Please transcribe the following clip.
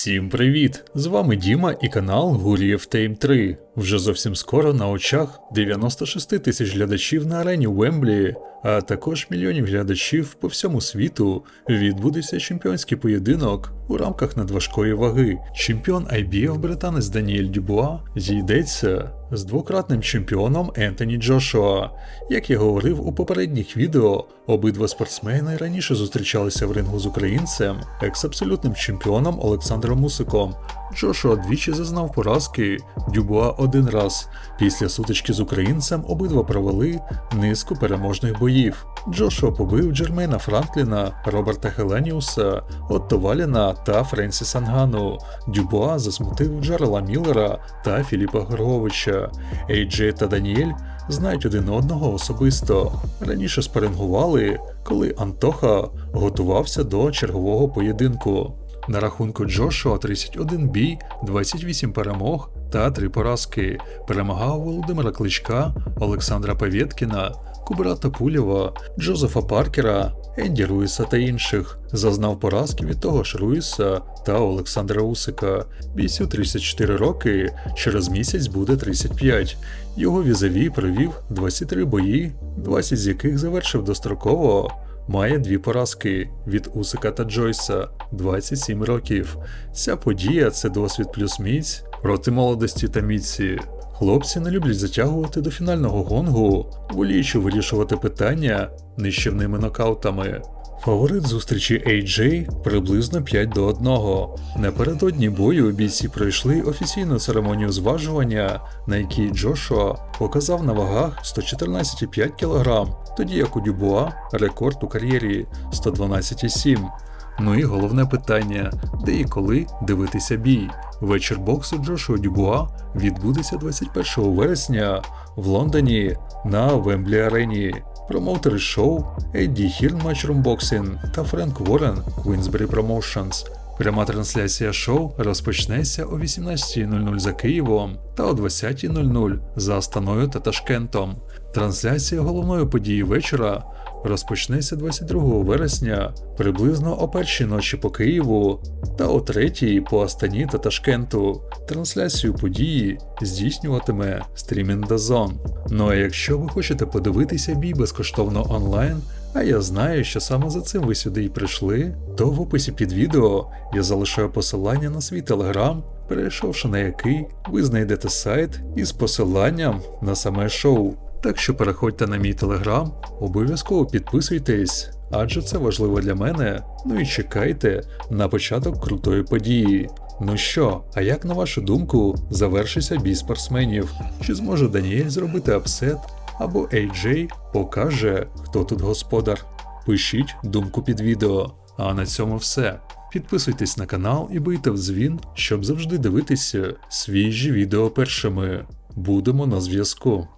Всім привіт! З вами Діма і канал Гурієв Тейм 3. Вже зовсім скоро на очах 96 тисяч глядачів на арені Уемблі, а також мільйонів глядачів по всьому світу відбудеться чемпіонський поєдинок у рамках надважкої ваги. Чемпіон IBF британець Даніель Дюбуа зійдеться з двократним чемпіоном Ентоні Джошуа. Як я говорив у попередніх відео, обидва спортсмени раніше зустрічалися в рингу з українцем, екс-абсолютним чемпіоном Олександром Мусиком. Джошуа двічі зазнав поразки, Дюбуа один раз. Після сутички з українцем обидва провели низку переможних боїв. Джошуа побив Джермейна Франкліна, Роберта Хеленіуса, Отто Валіна та Френсіса Нгану. Дюбуа засмутив Джерела Міллера та Філіпа Горговича. Ейджей та Даніель знають один одного особисто. Раніше спарингували, коли Антоха готувався до чергового поєдинку. На рахунку Джошуа 31 бій, 28 перемог та 3 поразки. Перемагав Володимира Кличка, Олександра Павєткіна, Кубрата Пулєва, Джозефа Паркера, Енді Руїса та інших. Зазнав поразки від того ж Руїса та Олександра Усика. Бійцю 34 роки, через місяць буде 35. Його візаві провів 23 бої, 20 з яких завершив достроково. Має дві поразки від Усика та Джойса 27 років. Ця подія це досвід плюс міць проти молодості та міці. Хлопці не люблять затягувати до фінального гонгу, воліючи вирішувати питання нищівними нокаутами. Фаворит зустрічі AJ приблизно 5 до 1. Напередодні бою бійці пройшли офіційну церемонію зважування, на якій Джошуа показав на вагах 114,5 кг, тоді як у Дюбуа рекорд у кар'єрі 112,7 Ну і головне питання: де і коли дивитися бій? Вечір боксу Джошуа Дюбуа відбудеться 21 вересня в Лондоні на Вемблі Арені. Промоутери шоу Едді Хірн Матчрумбоксін та Френк Уоррен Квінсбері Промоушенс. Пряма трансляція шоу розпочнеться о 18.00 за Києвом та о 20.00 за Астаною та Ташкентом. Трансляція головної події вечора розпочнеться 22 вересня приблизно о першій ночі по Києву та о третій по Астані та Ташкенту. Трансляцію події здійснюватиме стрімінг Дазон. Ну а якщо ви хочете подивитися бій безкоштовно онлайн, а я знаю, що саме за цим ви сюди і прийшли, то в описі під відео я залишаю посилання на свій телеграм, перейшовши на який ви знайдете сайт із посиланням на саме шоу. Так що переходьте на мій телеграм, обов'язково підписуйтесь, адже це важливо для мене. Ну і чекайте на початок крутої події. Ну що, а як на вашу думку завершиться бій спортсменів? Чи зможе Даніель зробити апсет? Або AJ покаже, хто тут господар? Пишіть думку під відео. А на цьому все. Підписуйтесь на канал і бийте в дзвін, щоб завжди дивитися свіжі відео першими. Будемо на зв'язку.